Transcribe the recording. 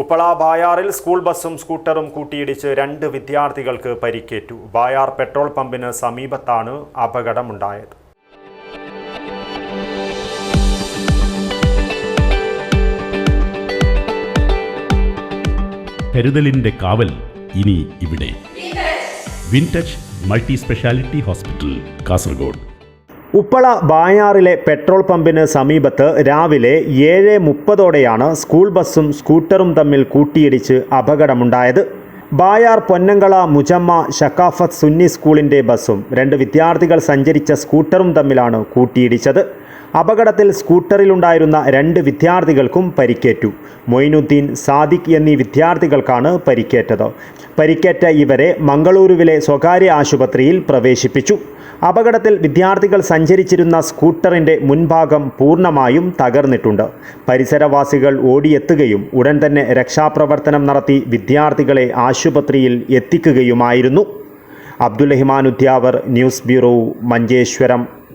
Uppala ബായാറിൽ school ബസ്സും സ്കൂട്ടറും കൂട്ടിയിടിച്ച് രണ്ട് വിദ്യാർത്ഥികൾക്ക് പരിക്കേറ്റു. ബായാർ പെട്രോൾ പമ്പിന് സമീപത്താണ് അപകടമുണ്ടായത്. കരുതലിന്റെ കാവൽ ഇനി ഇവിടെ. Wintouch multi speciality hospital Kasaragod. Uppala ബായാറിലെ petrol പമ്പിന് സമീപത്ത് രാവിലെ ഏഴ് മുപ്പതോടെയാണ് സ്കൂൾ ബസ്സും സ്കൂട്ടറും തമ്മിൽ കൂട്ടിയിടിച്ച് അപകടമുണ്ടായത്. ബായാർ പൊന്നങ്കള മുജമ്മ ഷക്കാഫത്ത് സുന്നി സ്കൂളിന്റെ ബസ്സും രണ്ട് വിദ്യാർത്ഥികൾ സഞ്ചരിച്ച സ്കൂട്ടറും തമ്മിലാണ് കൂട്ടിയിടിച്ചത്. അപകടത്തിൽ സ്കൂട്ടറിലുണ്ടായിരുന്ന രണ്ട് വിദ്യാർത്ഥികൾക്കും പരിക്കേറ്റു. മൊയ്നുദ്ദീൻ സാദിഖ് എന്നീ വിദ്യാർത്ഥികൾക്കാണ് പരിക്കേറ്റത്. പരിക്കേറ്റ ഇവരെ മംഗളൂരുവിലെ സ്വകാര്യ ആശുപത്രിയിൽ പ്രവേശിപ്പിച്ചു. അപകടത്തിൽ വിദ്യാർത്ഥികൾ സഞ്ചരിച്ചിരുന്ന സ്കൂട്ടറിന്റെ മുൻഭാഗം പൂർണമായും തകർന്നിട്ടുണ്ട്. പരിസരവാസികൾ ഓടിയെത്തുകയും ഉടൻ തന്നെ രക്ഷാപ്രവർത്തനം നടത്തി വിദ്യാർത്ഥികളെ ആശുപത്രിയിൽ എത്തിക്കുകയുമായിരുന്നു. Abdul Rahman Udyavar news bureau Manjeshwaram.